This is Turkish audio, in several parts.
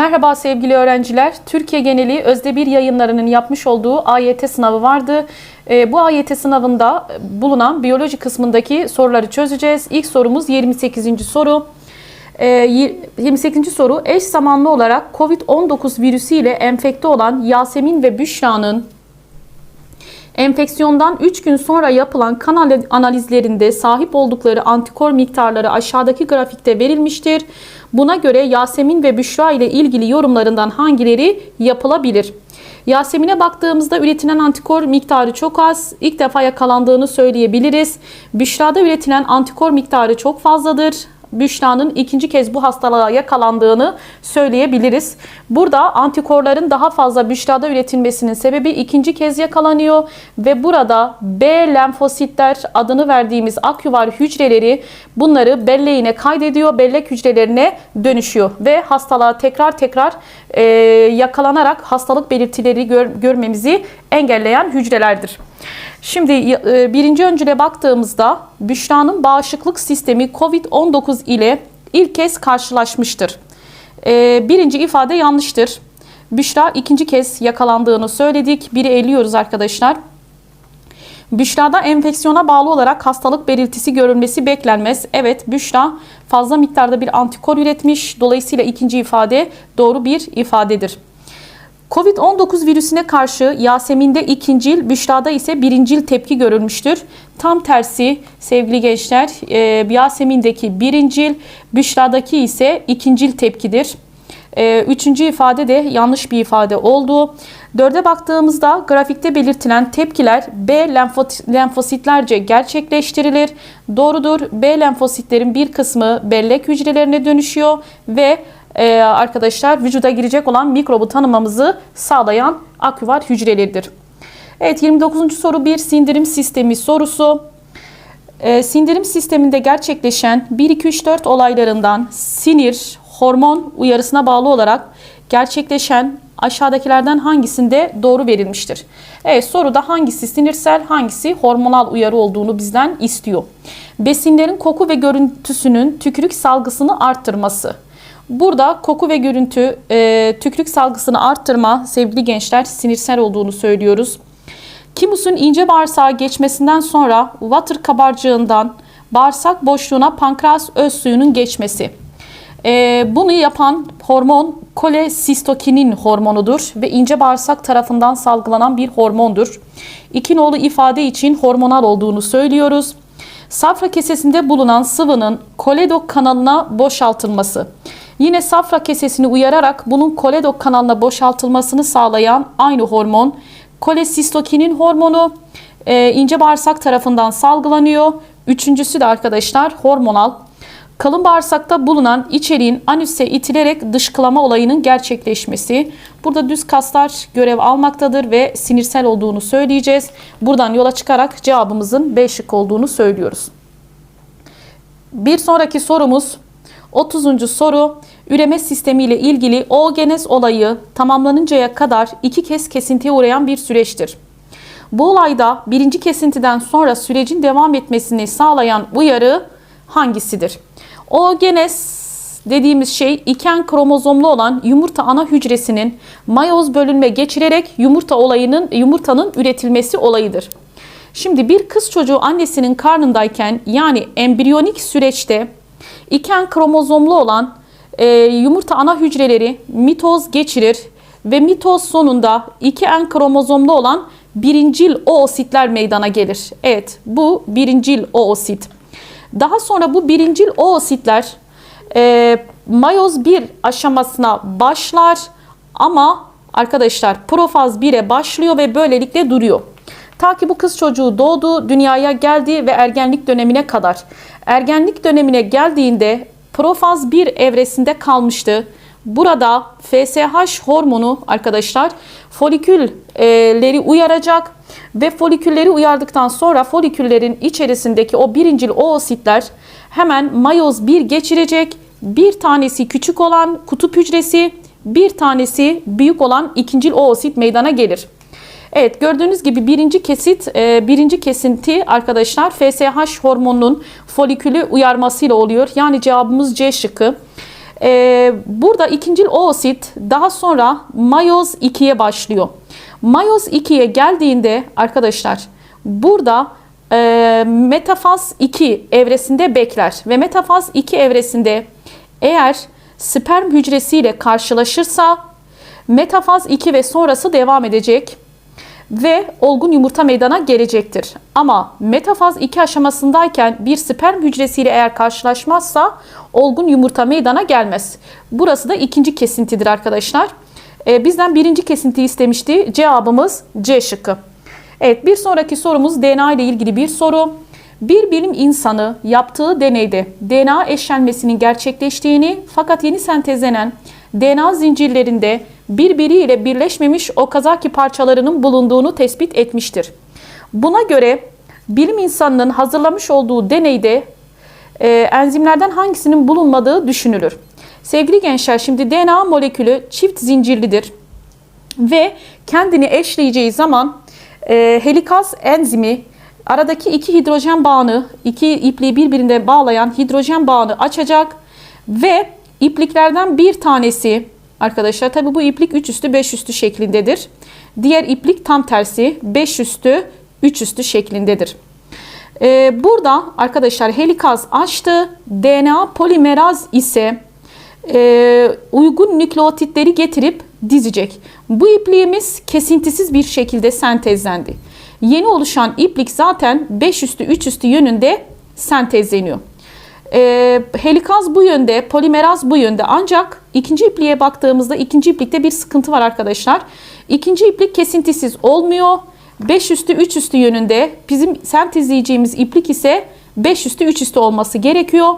Merhaba sevgili öğrenciler. Türkiye geneli Özde Bir yayınlarının yapmış olduğu AYT sınavı vardı. Ee, bu AYT sınavında bulunan biyoloji kısmındaki soruları çözeceğiz. İlk sorumuz 28. soru. Ee, y- 28. soru eş zamanlı olarak COVID-19 virüsü ile enfekte olan Yasemin ve Büşra'nın Enfeksiyondan 3 gün sonra yapılan kan anal- analizlerinde sahip oldukları antikor miktarları aşağıdaki grafikte verilmiştir. Buna göre Yasemin ve Büşra ile ilgili yorumlarından hangileri yapılabilir? Yasemin'e baktığımızda üretilen antikor miktarı çok az. İlk defa yakalandığını söyleyebiliriz. Büşra'da üretilen antikor miktarı çok fazladır. Büşra'nın ikinci kez bu hastalığa yakalandığını söyleyebiliriz. Burada antikorların daha fazla Büşra'da üretilmesinin sebebi ikinci kez yakalanıyor ve burada B lenfositler adını verdiğimiz aküvar hücreleri bunları belleğine kaydediyor, bellek hücrelerine dönüşüyor ve hastalığa tekrar tekrar e, yakalanarak hastalık belirtileri gör- görmemizi engelleyen hücrelerdir. Şimdi e, birinci öncüle baktığımızda Büşra'nın bağışıklık sistemi COVID-19 ile ilk kez karşılaşmıştır. E, Birinci ifade yanlıştır. Büşra ikinci kez yakalandığını söyledik. Biri eliyoruz arkadaşlar. Büşra'da enfeksiyona bağlı olarak hastalık belirtisi görülmesi beklenmez. Evet Büşra fazla miktarda bir antikor üretmiş. Dolayısıyla ikinci ifade doğru bir ifadedir. Covid-19 virüsüne karşı Yasemin'de ikincil, Büşra'da ise birincil tepki görülmüştür. Tam tersi sevgili gençler e, Yasemin'deki birincil, Büşra'daki ise ikincil tepkidir. E, Üçüncü ifade de yanlış bir ifade oldu. Dörde baktığımızda grafikte belirtilen tepkiler B lenfositlerce gerçekleştirilir. Doğrudur. B lenfositlerin bir kısmı bellek hücrelerine dönüşüyor ve e, arkadaşlar vücuda girecek olan mikrobu tanımamızı sağlayan aküvar hücreleridir. Evet 29. soru bir sindirim sistemi sorusu. E, sindirim sisteminde gerçekleşen 1 2 3 4 olaylarından sinir, hormon uyarısına bağlı olarak gerçekleşen aşağıdakilerden hangisinde doğru verilmiştir? Evet soruda hangisi sinirsel, hangisi hormonal uyarı olduğunu bizden istiyor. Besinlerin koku ve görüntüsünün tükürük salgısını arttırması. Burada koku ve görüntü e, tükürük salgısını arttırma sevgili gençler sinirsel olduğunu söylüyoruz. Kimusun ince bağırsağa geçmesinden sonra water kabarcığından bağırsak boşluğuna pankreas öz suyunun geçmesi. Ee, bunu yapan hormon kolesistokinin hormonudur ve ince bağırsak tarafından salgılanan bir hormondur. İki nolu ifade için hormonal olduğunu söylüyoruz. Safra kesesinde bulunan sıvının koledok kanalına boşaltılması. Yine safra kesesini uyararak bunun koledok kanalına boşaltılmasını sağlayan aynı hormon kolesistokinin hormonu e, ince bağırsak tarafından salgılanıyor. Üçüncüsü de arkadaşlar hormonal. Kalın bağırsakta bulunan içeriğin anüse itilerek dışkılama olayının gerçekleşmesi. Burada düz kaslar görev almaktadır ve sinirsel olduğunu söyleyeceğiz. Buradan yola çıkarak cevabımızın B şık olduğunu söylüyoruz. Bir sonraki sorumuz 30. soru üreme sistemi ile ilgili oogenez olayı tamamlanıncaya kadar iki kez kesintiye uğrayan bir süreçtir. Bu olayda birinci kesintiden sonra sürecin devam etmesini sağlayan uyarı hangisidir? Oogenez dediğimiz şey iken kromozomlu olan yumurta ana hücresinin mayoz bölünme geçirerek yumurta olayının yumurtanın üretilmesi olayıdır. Şimdi bir kız çocuğu annesinin karnındayken yani embriyonik süreçte iken kromozomlu olan e, yumurta ana hücreleri mitoz geçirir ve mitoz sonunda iki en kromozomlu olan birincil oositler meydana gelir. Evet bu birincil oosit. Daha sonra bu birincil oositler e, mayoz 1 aşamasına başlar ama arkadaşlar profaz 1'e başlıyor ve böylelikle duruyor. Ta ki bu kız çocuğu doğdu, dünyaya geldi ve ergenlik dönemine kadar. Ergenlik dönemine geldiğinde profaz 1 evresinde kalmıştı. Burada FSH hormonu arkadaşlar folikülleri uyaracak ve folikülleri uyardıktan sonra foliküllerin içerisindeki o birincil oositler hemen mayoz 1 geçirecek. Bir tanesi küçük olan kutup hücresi, bir tanesi büyük olan ikincil oosit meydana gelir. Evet gördüğünüz gibi birinci kesit, e, birinci kesinti arkadaşlar FSH hormonunun folikülü uyarmasıyla oluyor. Yani cevabımız C şıkkı. Ee, burada ikincil oosit daha sonra mayoz 2'ye başlıyor. Mayoz 2'ye geldiğinde arkadaşlar burada e, metafaz 2 evresinde bekler ve metafaz 2 evresinde eğer sperm hücresiyle karşılaşırsa metafaz 2 ve sonrası devam edecek ve olgun yumurta meydana gelecektir. Ama metafaz 2 aşamasındayken bir sperm hücresiyle eğer karşılaşmazsa olgun yumurta meydana gelmez. Burası da ikinci kesintidir arkadaşlar. Ee, bizden birinci kesinti istemişti. Cevabımız C şıkkı. Evet bir sonraki sorumuz DNA ile ilgili bir soru. Bir bilim insanı yaptığı deneyde DNA eşlenmesinin gerçekleştiğini fakat yeni sentezlenen DNA zincirlerinde birbiriyle birleşmemiş okazaki parçalarının bulunduğunu tespit etmiştir. Buna göre bilim insanının hazırlamış olduğu deneyde e, enzimlerden hangisinin bulunmadığı düşünülür. Sevgili gençler şimdi DNA molekülü çift zincirlidir ve kendini eşleyeceği zaman e, helikaz enzimi aradaki iki hidrojen bağını, iki ipliği birbirine bağlayan hidrojen bağını açacak ve ipliklerden bir tanesi arkadaşlar tabi bu iplik 3 üstü 5 üstü şeklindedir. Diğer iplik tam tersi 5 üstü 3 üstü şeklindedir. Ee, burada arkadaşlar helikaz açtı. DNA polimeraz ise e, uygun nükleotitleri getirip dizecek. Bu ipliğimiz kesintisiz bir şekilde sentezlendi. Yeni oluşan iplik zaten 5 üstü 3 üstü yönünde sentezleniyor. E, helikaz bu yönde, polimeraz bu yönde. Ancak ikinci ipliğe baktığımızda ikinci iplikte bir sıkıntı var arkadaşlar. İkinci iplik kesintisiz olmuyor. 5 üstü 3 üstü yönünde bizim sentezleyeceğimiz iplik ise 5 üstü 3 üstü olması gerekiyor.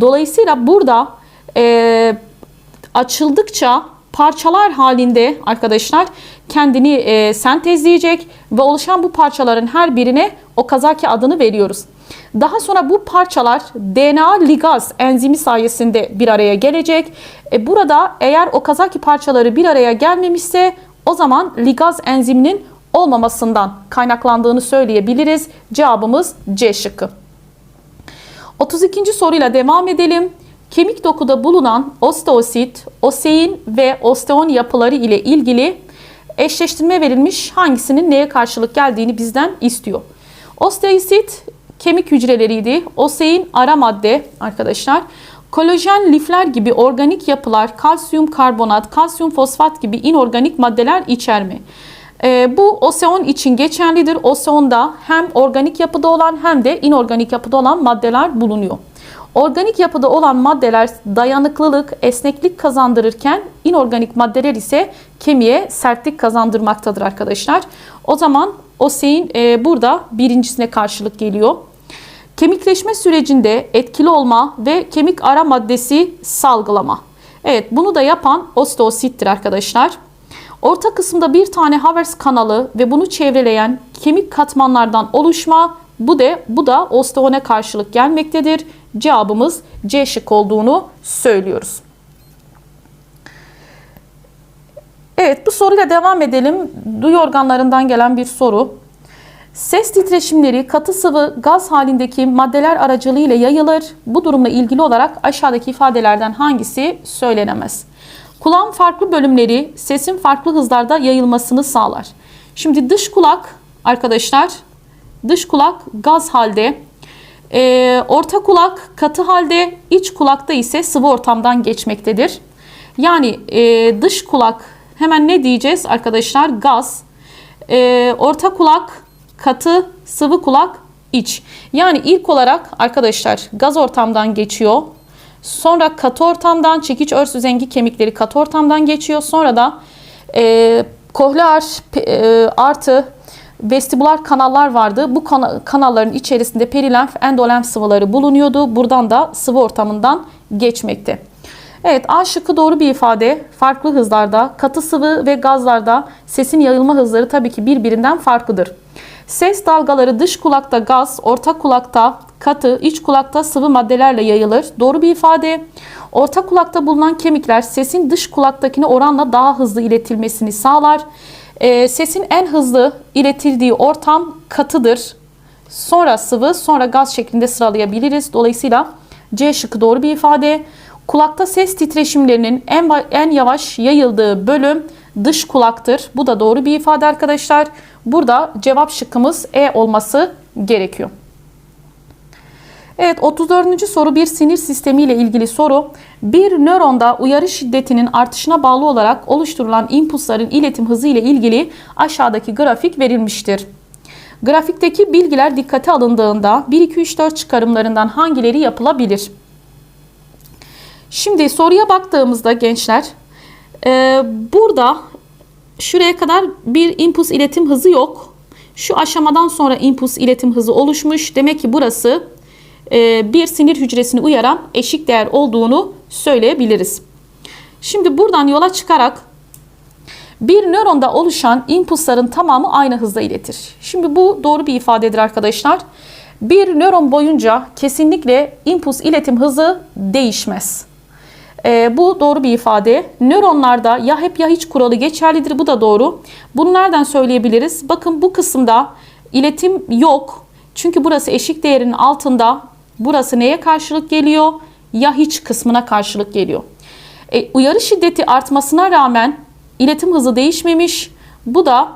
Dolayısıyla burada e, açıldıkça parçalar halinde arkadaşlar kendini e, sentezleyecek ve oluşan bu parçaların her birine okazaki adını veriyoruz. Daha sonra bu parçalar DNA ligaz enzimi sayesinde bir araya gelecek. E, burada eğer okazaki parçaları bir araya gelmemişse o zaman ligaz enziminin olmamasından kaynaklandığını söyleyebiliriz. Cevabımız C şıkkı. 32. soruyla devam edelim. Kemik dokuda bulunan osteosit, osein ve osteon yapıları ile ilgili eşleştirme verilmiş hangisinin neye karşılık geldiğini bizden istiyor. Osteosit kemik hücreleriydi. Osein ara madde arkadaşlar. Kolajen lifler gibi organik yapılar, kalsiyum karbonat, kalsiyum fosfat gibi inorganik maddeler içerme. E, bu oseon için geçerlidir. Oseonda hem organik yapıda olan hem de inorganik yapıda olan maddeler bulunuyor. Organik yapıda olan maddeler dayanıklılık, esneklik kazandırırken inorganik maddeler ise kemiğe sertlik kazandırmaktadır arkadaşlar. O zaman osein e, burada birincisine karşılık geliyor. Kemikleşme sürecinde etkili olma ve kemik ara maddesi salgılama. Evet bunu da yapan osteosittir arkadaşlar. Orta kısımda bir tane Havers kanalı ve bunu çevreleyen kemik katmanlardan oluşma bu da bu da osteone karşılık gelmektedir. Cevabımız C şık olduğunu söylüyoruz. Evet bu soruyla devam edelim. Duyu organlarından gelen bir soru. Ses titreşimleri katı sıvı gaz halindeki maddeler aracılığıyla yayılır. Bu durumla ilgili olarak aşağıdaki ifadelerden hangisi söylenemez? Kulağın farklı bölümleri sesin farklı hızlarda yayılmasını sağlar. Şimdi dış kulak arkadaşlar dış kulak gaz halde, e, orta kulak katı halde, iç kulakta ise sıvı ortamdan geçmektedir. Yani e, dış kulak hemen ne diyeceğiz arkadaşlar? Gaz, e, orta kulak katı, sıvı kulak iç. Yani ilk olarak arkadaşlar gaz ortamdan geçiyor. Sonra katı ortamdan çekiç örs üzengi kemikleri katı ortamdan geçiyor. Sonra da e, kohlear e, artı vestibular kanallar vardı. Bu kana kanalların içerisinde perilenf, endolenf sıvıları bulunuyordu. Buradan da sıvı ortamından geçmekte. Evet A şıkkı doğru bir ifade. Farklı hızlarda, katı sıvı ve gazlarda sesin yayılma hızları tabii ki birbirinden farklıdır. Ses dalgaları dış kulakta gaz, orta kulakta katı, iç kulakta sıvı maddelerle yayılır. Doğru bir ifade. Orta kulakta bulunan kemikler sesin dış kulaktakine oranla daha hızlı iletilmesini sağlar. E, sesin en hızlı iletildiği ortam katıdır. Sonra sıvı, sonra gaz şeklinde sıralayabiliriz. Dolayısıyla C şıkkı doğru bir ifade. Kulakta ses titreşimlerinin en, en yavaş yayıldığı bölüm dış kulaktır. Bu da doğru bir ifade arkadaşlar. Burada cevap şıkkımız E olması gerekiyor. Evet 34. soru bir sinir sistemi ile ilgili soru. Bir nöronda uyarı şiddetinin artışına bağlı olarak oluşturulan impulsların iletim hızı ile ilgili aşağıdaki grafik verilmiştir. Grafikteki bilgiler dikkate alındığında 1 2 3 4 çıkarımlarından hangileri yapılabilir? Şimdi soruya baktığımızda gençler e, burada şuraya kadar bir impuls iletim hızı yok. Şu aşamadan sonra impuls iletim hızı oluşmuş. Demek ki burası e, bir sinir hücresini uyaran eşik değer olduğunu söyleyebiliriz. Şimdi buradan yola çıkarak bir nöronda oluşan impulsların tamamı aynı hızda iletir. Şimdi bu doğru bir ifadedir arkadaşlar. Bir nöron boyunca kesinlikle impuls iletim hızı değişmez. Ee, bu doğru bir ifade. Nöronlarda ya hep ya hiç kuralı geçerlidir. Bu da doğru. Bunu nereden söyleyebiliriz? Bakın bu kısımda iletim yok. Çünkü burası eşik değerinin altında. Burası neye karşılık geliyor? Ya hiç kısmına karşılık geliyor. E, uyarı şiddeti artmasına rağmen iletim hızı değişmemiş. Bu da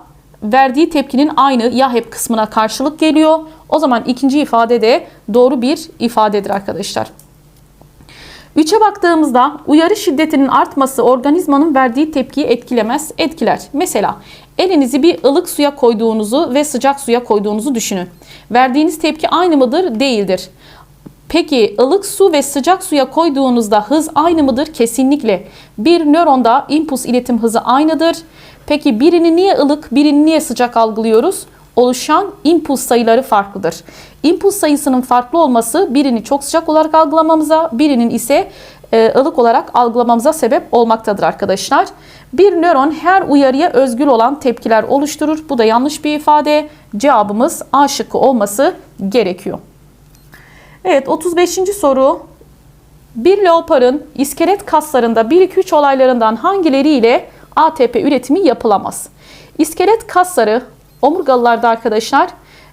verdiği tepkinin aynı ya hep kısmına karşılık geliyor. O zaman ikinci ifade de doğru bir ifadedir arkadaşlar. 3'e baktığımızda uyarı şiddetinin artması organizmanın verdiği tepkiyi etkilemez, etkiler. Mesela elinizi bir ılık suya koyduğunuzu ve sıcak suya koyduğunuzu düşünün. Verdiğiniz tepki aynı mıdır? Değildir. Peki ılık su ve sıcak suya koyduğunuzda hız aynı mıdır? Kesinlikle. Bir nöronda impuls iletim hızı aynıdır. Peki birini niye ılık, birini niye sıcak algılıyoruz? Oluşan impuls sayıları farklıdır. İmpuls sayısının farklı olması birini çok sıcak olarak algılamamıza, birinin ise e, ılık olarak algılamamıza sebep olmaktadır arkadaşlar. Bir nöron her uyarıya özgül olan tepkiler oluşturur. Bu da yanlış bir ifade. Cevabımız A şıkkı olması gerekiyor. Evet 35. soru. Bir leoparın iskelet kaslarında 1-2-3 olaylarından hangileriyle ATP üretimi yapılamaz? İskelet kasları omurgalılarda arkadaşlar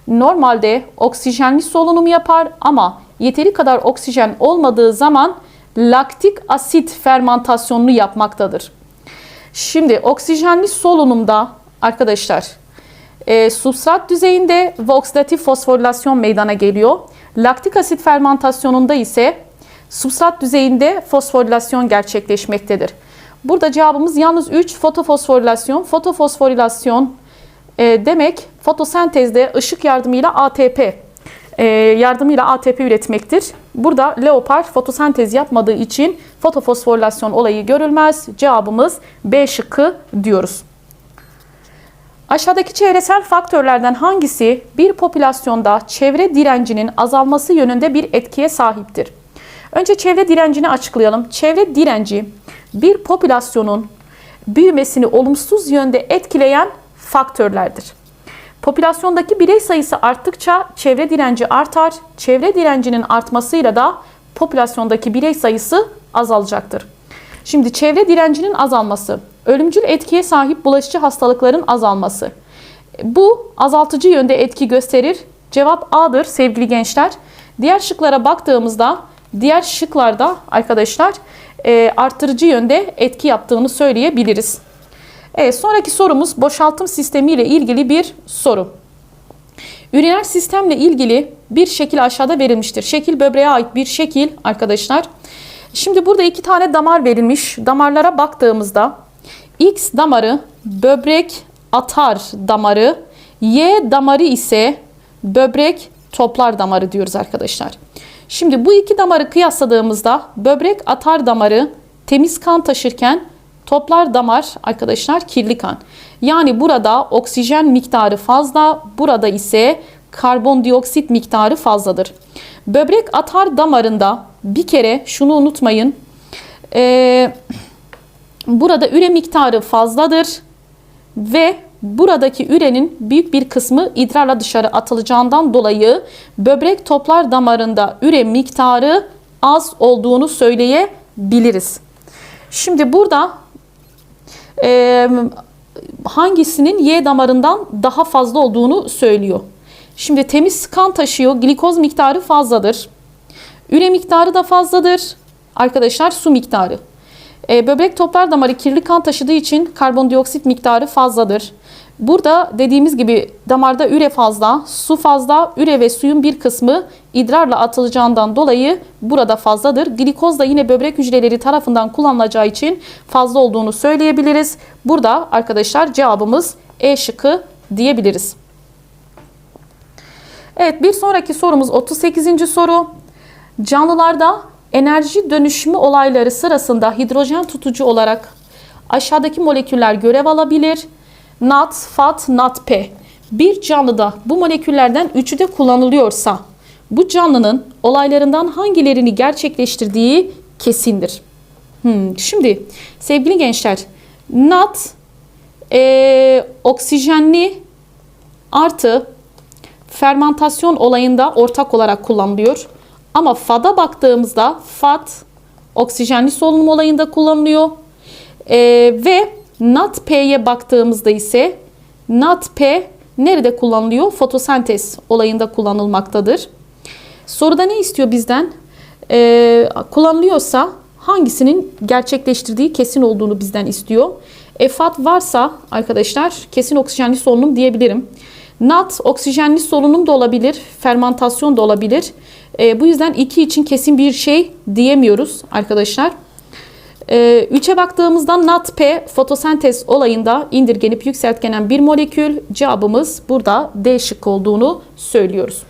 normalde oksijenli solunum yapar ama yeteri kadar oksijen olmadığı zaman laktik asit fermentasyonunu yapmaktadır. Şimdi oksijenli solunumda arkadaşlar e, substrat düzeyinde ve oksidatif fosforilasyon meydana geliyor. Laktik asit fermentasyonunda ise substrat düzeyinde fosforilasyon gerçekleşmektedir. Burada cevabımız yalnız 3 fotofosforilasyon. Fotofosforilasyon e, demek fotosentezde ışık yardımıyla ATP e, yardımıyla ATP üretmektir. Burada leopar fotosentez yapmadığı için fotofosforilasyon olayı görülmez. Cevabımız B şıkkı diyoruz. Aşağıdaki çevresel faktörlerden hangisi bir popülasyonda çevre direncinin azalması yönünde bir etkiye sahiptir? Önce çevre direncini açıklayalım. Çevre direnci bir popülasyonun büyümesini olumsuz yönde etkileyen faktörlerdir. Popülasyondaki birey sayısı arttıkça çevre direnci artar. Çevre direncinin artmasıyla da popülasyondaki birey sayısı azalacaktır. Şimdi çevre direncinin azalması, ölümcül etkiye sahip bulaşıcı hastalıkların azalması. Bu azaltıcı yönde etki gösterir. Cevap A'dır sevgili gençler. Diğer şıklara baktığımızda diğer şıklarda arkadaşlar e, arttırıcı yönde etki yaptığını söyleyebiliriz. Evet, sonraki sorumuz boşaltım sistemi ile ilgili bir soru. Üriner sistemle ilgili bir şekil aşağıda verilmiştir. Şekil böbreğe ait bir şekil arkadaşlar. Şimdi burada iki tane damar verilmiş. Damarlara baktığımızda X damarı böbrek atar damarı, Y damarı ise böbrek toplar damarı diyoruz arkadaşlar. Şimdi bu iki damarı kıyasladığımızda böbrek atar damarı temiz kan taşırken toplar damar arkadaşlar kirli kan. Yani burada oksijen miktarı fazla, burada ise karbondioksit miktarı fazladır. Böbrek atar damarında bir kere şunu unutmayın. Ee, burada üre miktarı fazladır ve buradaki ürenin büyük bir kısmı idrarla dışarı atılacağından dolayı böbrek toplar damarında üre miktarı az olduğunu söyleyebiliriz. Şimdi burada e, hangisinin Y damarından daha fazla olduğunu söylüyor. Şimdi temiz kan taşıyor. Glikoz miktarı fazladır. Üre miktarı da fazladır. arkadaşlar su miktarı. E, böbrek toplar damarı kirli kan taşıdığı için karbondioksit miktarı fazladır. Burada dediğimiz gibi damarda üre fazla, su fazla, üre ve suyun bir kısmı idrarla atılacağından dolayı burada fazladır. Glikoz da yine böbrek hücreleri tarafından kullanılacağı için fazla olduğunu söyleyebiliriz. Burada arkadaşlar cevabımız E şıkkı diyebiliriz. Evet bir sonraki sorumuz 38. soru. Canlılarda enerji dönüşümü olayları sırasında hidrojen tutucu olarak aşağıdaki moleküller görev alabilir. NAT, FAT, NADP. Bir canlıda bu moleküllerden üçü de kullanılıyorsa bu canlının olaylarından hangilerini gerçekleştirdiği kesindir. Hmm, şimdi sevgili gençler NAT e, oksijenli artı fermentasyon olayında ortak olarak kullanılıyor. Ama FAD'a baktığımızda FAD oksijenli solunum olayında kullanılıyor. Ee, ve NADP'ye baktığımızda ise NADP nerede kullanılıyor? Fotosentez olayında kullanılmaktadır. Soruda ne istiyor bizden? Ee, kullanılıyorsa hangisinin gerçekleştirdiği kesin olduğunu bizden istiyor. E, FAD varsa arkadaşlar kesin oksijenli solunum diyebilirim. NAT oksijenli solunum da olabilir, fermentasyon da olabilir. E, bu yüzden 2 için kesin bir şey diyemiyoruz arkadaşlar. 3'e e, baktığımızda NADP fotosentez olayında indirgenip yükseltgenen bir molekül. Cevabımız burada D şık olduğunu söylüyoruz.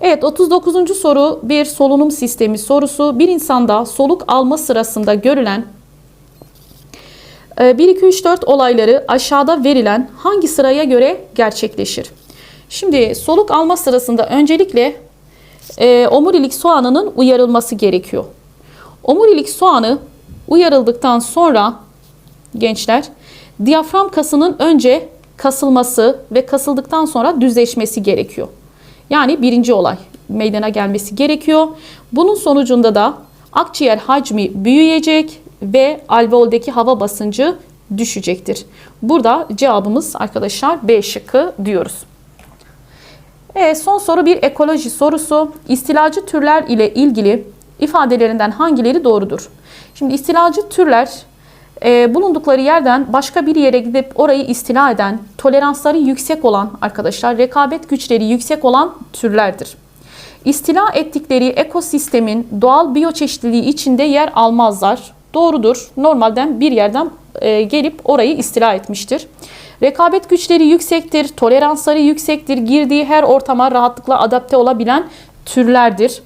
Evet 39. soru bir solunum sistemi sorusu. Bir insanda soluk alma sırasında görülen 1, 2, 3, 4 olayları aşağıda verilen hangi sıraya göre gerçekleşir? Şimdi soluk alma sırasında öncelikle e, omurilik soğanının uyarılması gerekiyor. Omurilik soğanı uyarıldıktan sonra gençler diyafram kasının önce kasılması ve kasıldıktan sonra düzleşmesi gerekiyor. Yani birinci olay meydana gelmesi gerekiyor. Bunun sonucunda da akciğer hacmi büyüyecek ve alveoldeki hava basıncı düşecektir. Burada cevabımız arkadaşlar B şıkkı diyoruz. Evet, son soru bir ekoloji sorusu. İstilacı türler ile ilgili ifadelerinden hangileri doğrudur? Şimdi istilacı türler e, bulundukları yerden başka bir yere gidip orayı istila eden, toleransları yüksek olan arkadaşlar, rekabet güçleri yüksek olan türlerdir. İstila ettikleri ekosistemin doğal biyoçeşitliliği içinde yer almazlar. Doğrudur. Normalden bir yerden e, gelip orayı istila etmiştir. Rekabet güçleri yüksektir, toleransları yüksektir, girdiği her ortama rahatlıkla adapte olabilen türlerdir.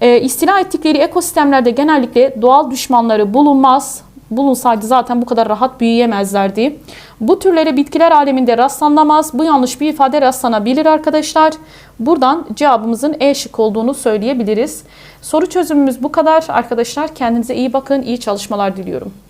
E, istila ettikleri ekosistemlerde genellikle doğal düşmanları bulunmaz. Bulunsaydı zaten bu kadar rahat büyüyemezlerdi. Bu türlere bitkiler aleminde rastlanamaz. Bu yanlış bir ifade rastlanabilir arkadaşlar. Buradan cevabımızın E şık olduğunu söyleyebiliriz. Soru çözümümüz bu kadar arkadaşlar. Kendinize iyi bakın. iyi çalışmalar diliyorum.